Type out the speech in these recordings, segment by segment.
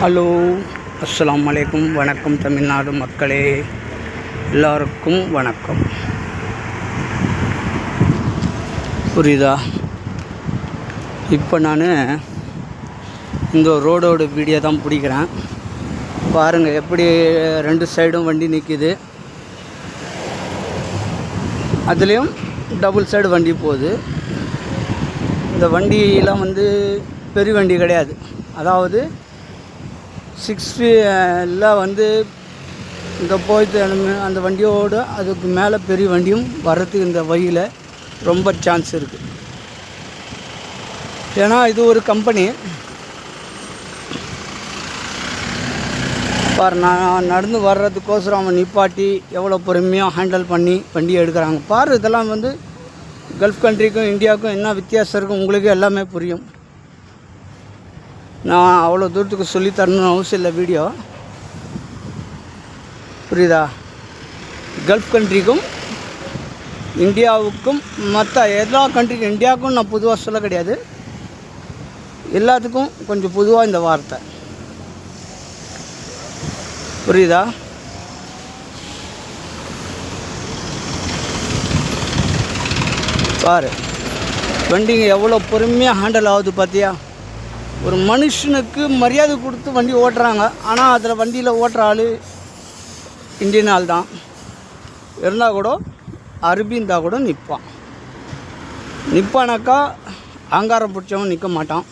Hello அஸ்லாம் அலைக்கும் வணக்கம் தமிழ்நாடு மக்களே எல்லாருக்கும் வணக்கம். புரியுதா? இப்போ நான் இந்த ரோடோட வீடியோ தான் பிடிக்கிறேன். பாருங்கள் எப்படி ரெண்டு சைடும் வண்டி நிற்கிது அதுலேயும் டபுள் சைடு வண்டி போகுது. இந்த வண்டியெலாம் வந்து பெரிய வண்டி கிடையாது. அதாவது சிக்ஸ் எல்லாம் வந்து இந்த போயிட்டு அந்த வண்டியோடு அதுக்கு மேலே பெரிய வண்டியும் வர்றதுக்கு இந்த வழியில் ரொம்ப சான்ஸ் இருக்குது ஏன்னா இது ஒரு கம்பெனி பார் நான் நடந்து வர்றதுக்கோசரம் அவன் நிப்பாட்டி எவ்வளோ பொறுமையாக ஹேண்டில் பண்ணி வண்டியை எடுக்கிறாங்க. பார் இதெல்லாம் வந்து கல்ஃப் கண்ட்ரிக்கும் இந்தியாவுக்கும் என்ன வித்தியாசம் இருக்கும் உங்களுக்கு எல்லாமே புரியும். நான் அவ்வளோ தூரத்துக்கு சொல்லி தரணும்னு அவசியம் இல்லை வீடியோ. புரியுதா? கல்ஃப் கண்ட்ரிக்கும் இந்தியாவுக்கும் மற்ற எல்லா கண்ட்ரிக்கும் இந்தியாவுக்கும் நான் பொதுவாக சொல்ல கிடையாது. எல்லாத்துக்கும் கொஞ்சம் பொதுவாக இந்த வார்த்தை. புரியுதா? பாரு வண்டிங்க எவ்வளோ பொறுமையாக ஹேண்டில் ஆகுது பார்த்தியா ஒரு மனுஷனுக்கு மரியாதை கொடுத்து வண்டி ஓட்டுறாங்க. ஆனால் அதில் வண்டியில் ஓட்டுற ஆள் இந்தியன் ஆள் தான். இருந்தால் கூட அரபி இருந்தால் கூட நிற்பான் நிற்பானாக்கா அங்காரம் பிடிச்சவன் நிற்க மாட்டான்.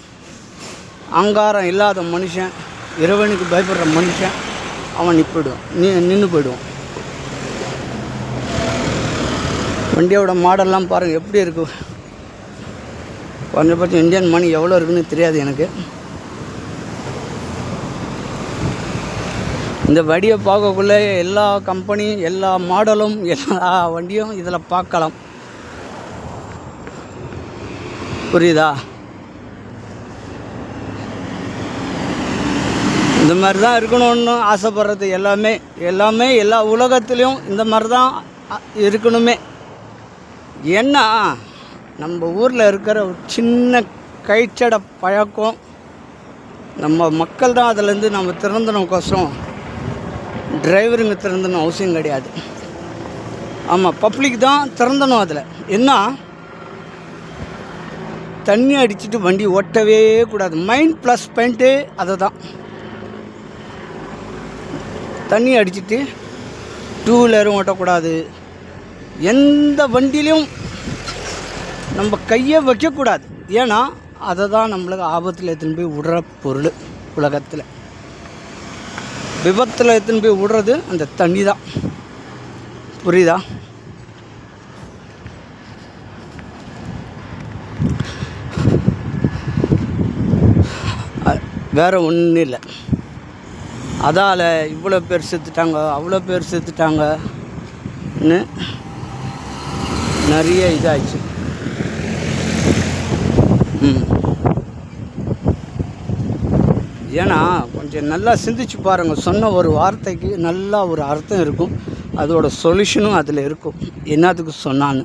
அங்காரம் இல்லாத மனுஷன் இறைவனுக்கு பயப்படுற மனுஷன் அவன் நிற்பிடுவான் நி நின்று போயிடுவான். வண்டியோட மாடல்லாம் பாருங்கள் எப்படி இருக்குது குறைஞ்சபட்சம் இந்தியன் மணி எவ்வளோ இருக்குன்னு தெரியாது எனக்கு. இந்த வடியை பார்க்கக்குள்ளே எல்லா கம்பெனியும் எல்லா மாடலும் எல்லா வண்டியும் இதில் பார்க்கலாம். புரியுதா? இந்த மாதிரி தான் இருக்கணும்னு ஆசைப்படுறது எல்லாமே. எல்லாமே எல்லா உலகத்துலேயும் இந்த மாதிரி தான் இருக்கணுமே. ஏன்னா நம்ம ஊரில் இருக்கிற ஒரு சின்ன கைச்சட பழக்கம். நம்ம மக்கள் தான் அதுலேருந்து நம்ம திறந்தனோக்கோசரம் டிரைவருங்க திறந்தணும் அவசியம் கிடையாது. ஆமாம் பப்ளிக் தான் திறந்தணும் அதில். என்ன? தண்ணி அடிச்சிட்டு வண்டி ஓட்டவே கூடாது. மைண்ட் ப்ளஸ் பாயிண்ட்டு அதை தான் தண்ணி அடிச்சிட்டு டூ வீலரும் ஓட்டக்கூடாது. எந்த வண்டியிலையும் நம்ம கையை வைக்கக்கூடாது. ஏன்னா அதை தான் நம்மளுக்கு ஆபத்தில் எடுத்துன்னு போய் விடுற பொருள் உலகத்தில். விபத்தில் எடுத்துன்னு போய் விடுறது? அந்த தண்ணி தான். புரியுதா? வேறு ஒன்றும் இல்லை. அதால் இவ்வளோ பேர் செத்துட்டாங்க அவ்வளோ பேர் செத்துட்டாங்கன்னு நிறைய இதாகிடுச்சு ஏன்னா கொஞ்சம் நல்லா சிந்திச்சு பாருங்கள் சொன்ன ஒரு வார்த்தைக்கு நல்லா ஒரு அர்த்தம் இருக்கும். அதோட சொல்யூஷனும் அதில் இருக்கும். என்னத்துக்கு சொன்னான்னு.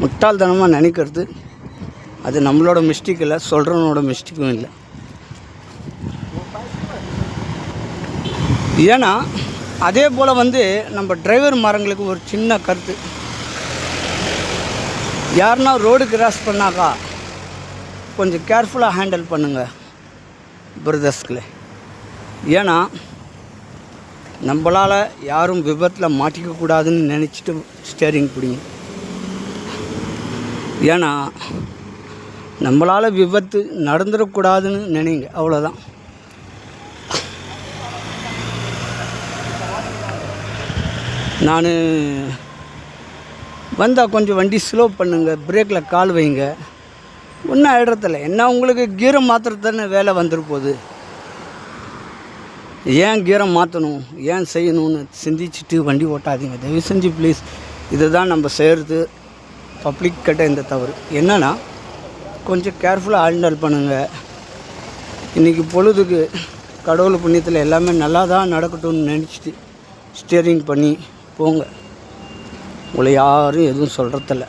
முட்டாள்தனமாக நினைக்கிறது அது நம்மளோட மிஸ்டேக் இல்லை சொல்கிறவனோட மிஸ்டேக்கும் இல்லை. ஏன்னா அதே போல் வந்து நம்ம டிரைவர் மரங்களுக்கு ஒரு சின்ன கருத்து. யாருன்னா ரோடு கிராஸ் பண்ணாக்கா கொஞ்சம் கேர்ஃபுல்லாக ஹேண்டில் பண்ணுங்கள் பிரதர்ஸ்களே ஏன்னா நம்மளால் யாரும் விபத்தில் மாட்டிக்க கூடாதுன்னு நினச்சிட்டு ஸ்டேரிங் பிடிங்க. ஏன்னா நம்மளால் விபத்து நடந்துடக்கூடாதுன்னு நினைங்க அவ்வளோதான் நான் வந்தால் கொஞ்சம் வண்டி ஸ்லோ பண்ணுங்கள் பிரேக்கில் கால் வைங்க. ஒன்றும் ஆயிடுறதில்ல. என்ன உங்களுக்கு கீரை மாற்றுறதுன்னு வேலை வந்துருப்போகுது ஏன் கீரை மாற்றணும் ஏன் செய்யணும்னு சிந்திச்சுட்டு வண்டி ஓட்டாதீங்க. தயவு செஞ்சு ப்ளீஸ் இதுதான் நம்ம செய்கிறது பப்ளிக் கிட்ட இந்த தவறு. என்னென்னா கொஞ்சம் கேர்ஃபுல்லாக ஹேண்டல் பண்ணுங்கள் இன்றைக்கி பொழுதுக்கு கடவுள் புண்ணியத்தில் எல்லாமே நல்லா தான் நடக்கட்டும்னு நினச்சிட்டு ஸ்டியரிங் பண்ணி போங்க. உங்களை யாரும் எதுவும் சொல்கிறதில்ல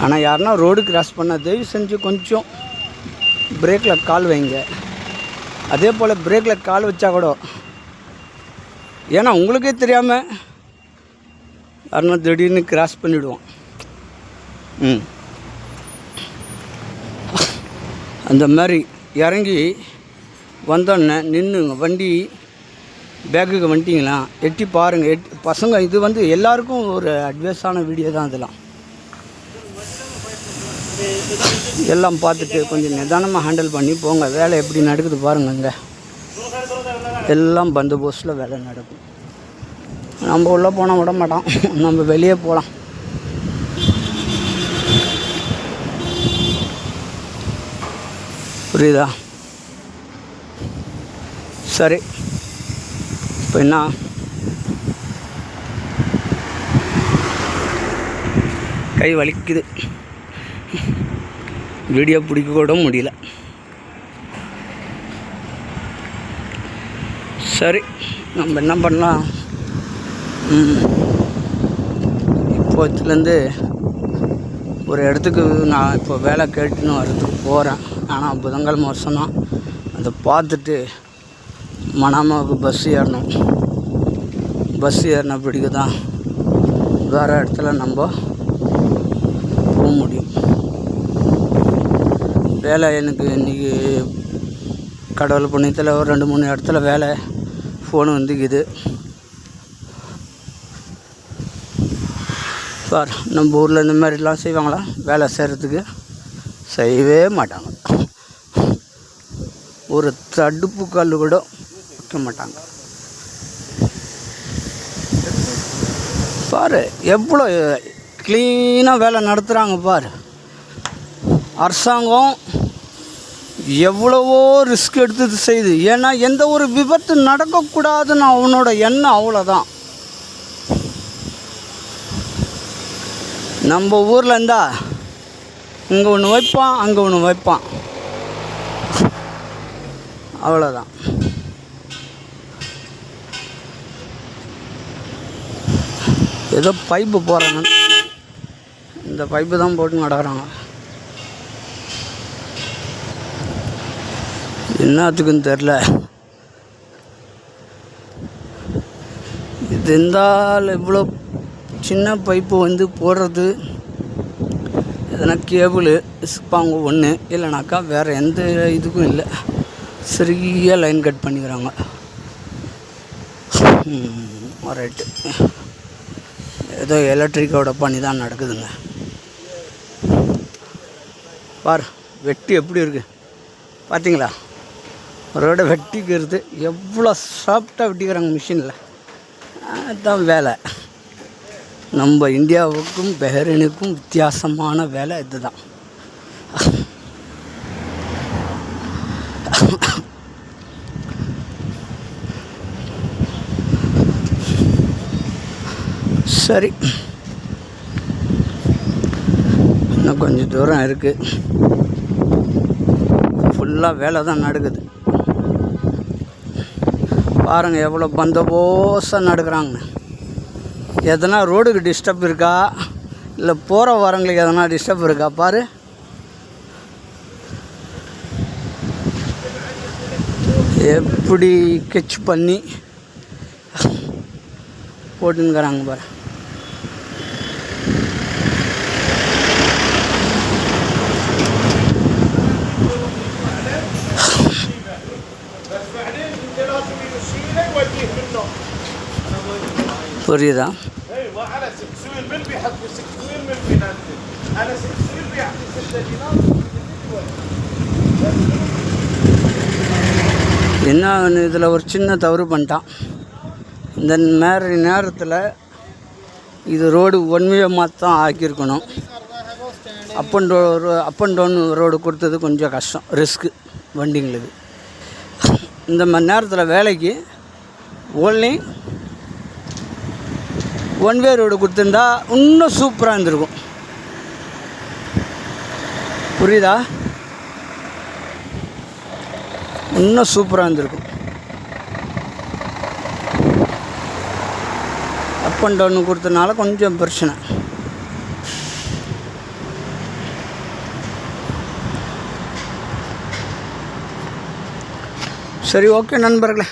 ஆனால் யாருன்னா ரோடு கிராஸ் பண்ண தயவு செஞ்சு கொஞ்சம் பிரேக்கில் கால் வைங்க. அதே போல் பிரேக்கில் கால் வச்சா கூட ஏன்னா உங்களுக்கே தெரியாமல் யாருன்னா திடீர்னு கிராஸ் பண்ணிவிடுவோம் ம். அந்த மாதிரி இறங்கி வந்தோடனே நின்றுங்க வண்டி பேக்குக்கு வந்துட்டிங்களா? எட்டி பாருங்கள் எட் பசங்க இது வந்து எல்லாருக்கும் ஒரு அட்வைஸான வீடியோ தான் இதெல்லாம் எல்லாம் பார்த்துட்டு கொஞ்சம் நிதானமாக ஹேண்டில் பண்ணி போங்க. வேலை எப்படி நடக்குது பாருங்க இங்கே எல்லாம் பந்தோபஸ்தில் வேலை நடக்கும். நம்ம உள்ளே போனால் விட மாட்டோம் நம்ம வெளியே போகலாம் புரியுதா? சரி. அப்படின்னா கை வலிக்குது. வீடியோ பிடிக்க கூட முடியல. சரி நம்ம என்ன பண்ணலாம்? இப்போத்துலேருந்து ஒரு இடத்துக்கு நான் இப்போ வேலை கேட்டுன்னு வரதுக்கு போகிறேன் ஆனால் புதன்கிழமை வருஷம் தான் அதை பார்த்துட்டு மணாமாவுக்கு பஸ் ஏறணும். பஸ் ஏறினபடிக்கு தான் வேறு இடத்துல நம்ம போக முடியும். வேலை எனக்கு இன்றைக்கி கடவுள் புண்ணியத்தில் ஒரு ரெண்டு மூணு இடத்துல வேலை ஃபோன் வந்துக்குது. பார் நம்ம ஊரில் இந்த மாதிரிலாம் செய்வாங்களா? வேலை செய்கிறதுக்கு செய்யவே மாட்டாங்க. ஒரு தடுப்பு கல் கூட வைக்க மாட்டாங்க. பாரு எவ்வளோ க்ளீனாக வேலை நடத்துகிறாங்க பாரு. அரசாங்கம் எவ்வளவோ ரிஸ்க் எடுத்து செய்யுது ஏன்னா எந்த ஒரு விபத்து நடக்கக்கூடாதுன்னு அவனோட எண்ணம் அவ்வளோதான் நம்ம ஊரில் இருந்தா இங்கே ஒன்று வைப்பான் அங்கே ஒன்று வைப்பான். அவ்வளோதான் ஏதோ பைப்பு போகிறாங்க இந்த பைப்பு தான் போட்டு நடக்கிறாங்க. என்னத்துக்குன்னு தெரில இது இருந்தால் இவ்வளோ சின்ன பைப்பு வந்து போடுறது எதனா கேபிள் சிப்பாங்க ஒன்று இல்லைனாக்கா வேறு எந்த இதுக்கும் இல்லை. சரியாக லைன் கட் பண்ணிக்கிறாங்க. ரைட்டு. ஏதோ எலக்ட்ரிக்கோட பண்ணி தான் நடக்குதுங்க. பார் வெட்டி எப்படி இருக்கு? பார்த்தீங்களா ரோடை வெட்டிக்கிறது எவ்வளோ சாஃப்டாக வெட்டிக்கிறாங்க மிஷினில் அதுதான் வேலை. நம்ம இந்தியாவுக்கும் பெஹ்ரைனுக்கும் வித்தியாசமான வேலை இதுதான். சரி. இன்னும் கொஞ்சம் தூரம் இருக்குது ஃபுல்லாக வேலை தான் நடக்குது. பாருங்கள் எவ்வளோ பந்தோபஸ்தாக நடக்கிறாங்க. எதனா ரோடுக்கு டிஸ்டர்ப் இருக்கா? இல்லை போகிற வரவங்களுக்கு எதனா டிஸ்டர்ப் இருக்கா? பாரு. எப்படி கெச் பண்ணி போட்டுங்கிறாங்க பாரு. புரியுதா? என்ன இதில் ஒரு சின்ன தவறு பண்ணிட்டான். இந்த நேர நேரத்தில் இது ரோடு ஒன்மையை வே தான் ஆக்கியிருக்கணும். அப் அண்ட் டோ அப் அண்ட் டவுன் ரோடு கொடுத்தது கொஞ்சம் கஷ்டம் ரிஸ்க்கு வண்டிங்களுக்கு. இந்த மாதிரி நேரத்தில் வேலைக்கு ஓன்லி ஒன் வே ரோடு கொடுத்துருந்தா இன்னும் சூப்பராக இருந்திருக்கும். புரியுதா? இன்னும் சூப்பராக இருந்திருக்கும். அப் அண்ட் டவுன் கொடுத்தனால கொஞ்சம் பிரச்சனை. சரி ஓகே நண்பர்களே.